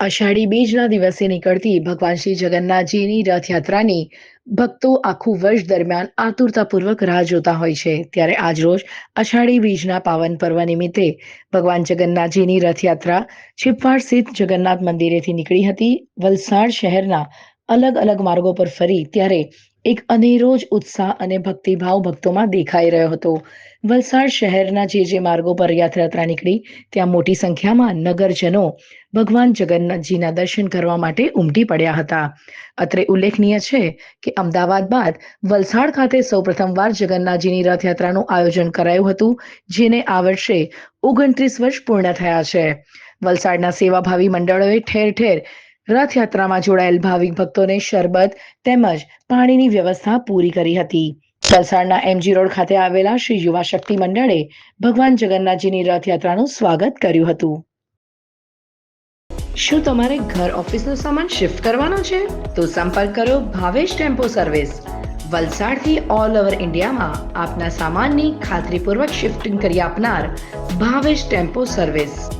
અષાઢી બીજના દિવસે નીકળતી ભગવાન શ્રી જગન્નાથજીની રથયાત્રાની ભક્તો આખું વર્ષ દરમિયાન આતુરતાપૂર્વક રાહ જોતા હોય છે. ત્યારે આજરોજ અષાઢી બીજના પાવન પર્વ નિમિત્તે ભગવાન જગન્નાથજીની રથયાત્રા છીપવાડ સ્થિત જગન્નાથ મંદિરેથી નીકળી હતી. વલસાડ શહેરના અલગ અલગ માર્ગો પર ફરી ત્યારે એક અનેરો જ ઉત્સાહ અને ભક્તિભાવ ભક્તોમાં દેખાઈ રહ્યો હતો. વલસાડ શહેરના જે જે માર્ગો પર યાત્રા નીકળી, ત્યાં મોટી સંખ્યામાં નગરજનો ભગવાન જગન્નાથજીના દર્શન કરવા માટે ઉમટી પડ્યા હતા. અત્રે ઉલ્લેખનીય છે કે અમદાવાદ બાદ વલસાડ ખાતે સૌપ્રથમવાર જગન્નાથજીની રથયાત્રાનું આયોજન કરાયું હતું, જેને આ વર્ષે ઓગણત્રીસ વર્ષ પૂર્ણ થયા છે. વલસાડના સેવાભાવી મંડળોએ ઠેર ઠેર રથયાત્રામાં જોડાયેલ ભાવિક ભક્તોને શરબત તેમજ પાણીની વ્યવસ્થા પૂરી કરી હતી. વલસાડના એમજી રોડ ખાતે આવેલા શ્રી યુવા શક્તિ મંડળે ભગવાન જગન્નાથજીની રથયાત્રાનું સ્વાગત કર્યું હતું. શું તમારે ઘર ઓફિસનો સામાન શિફ્ટ કરવાનો છે? તો સંપર્ક કરો ભાવેશ ટેમ્પો સર્વિસ. વલસાડથી ઓલ ઓવર ઇન્ડિયામાં આપના સામાનની ખાતરીપૂર્વક શિફ્ટિંગ કરી આપનાર ભાવેશ ટેમ્પો સર્વિસ.